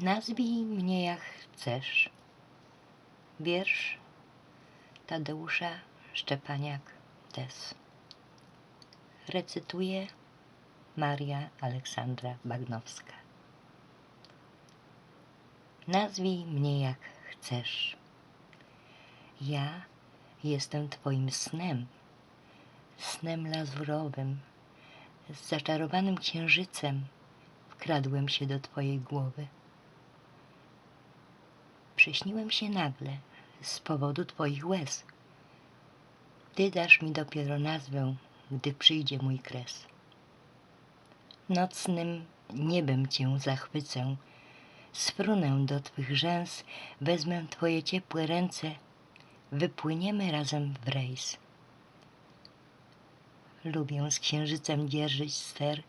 Nazwij mnie jak chcesz. Wiersz Tadeusza Szczepaniak Tes. Recytuje Maria Aleksandra Bagnowska. Nazwij mnie jak chcesz. Ja jestem Twoim snem, snem lazurowym, z zaczarowanym księżycem wkradłem się do Twojej głowy. Przyśniłem się nagle z powodu Twoich łez. Ty dasz mi dopiero nazwę, gdy przyjdzie mój kres. Nocnym niebem Cię zachwycę, sfrunę do Twych rzęs, wezmę Twoje ciepłe ręce, wypłyniemy razem w rejs. Lubię z księżycem dzierżyć ster,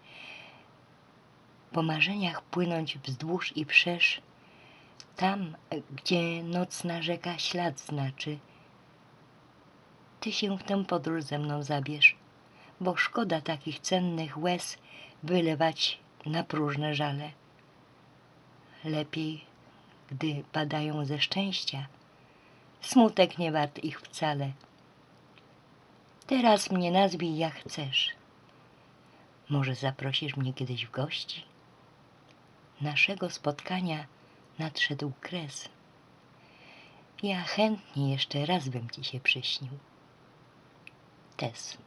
po marzeniach płynąć wzdłuż i wszerz, tam, gdzie nocna rzeka ślad znaczy. Ty się w tę podróż ze mną zabierz, bo szkoda takich cennych łez wylewać na próżne żale. Lepiej, gdy padają ze szczęścia, smutek nie wart ich wcale. Teraz mnie nazwij jak chcesz. Może zaprosisz mnie kiedyś w gości? Naszego spotkania nadszedł kres. Ja chętnie jeszcze raz bym ci się przyśnił. Tes.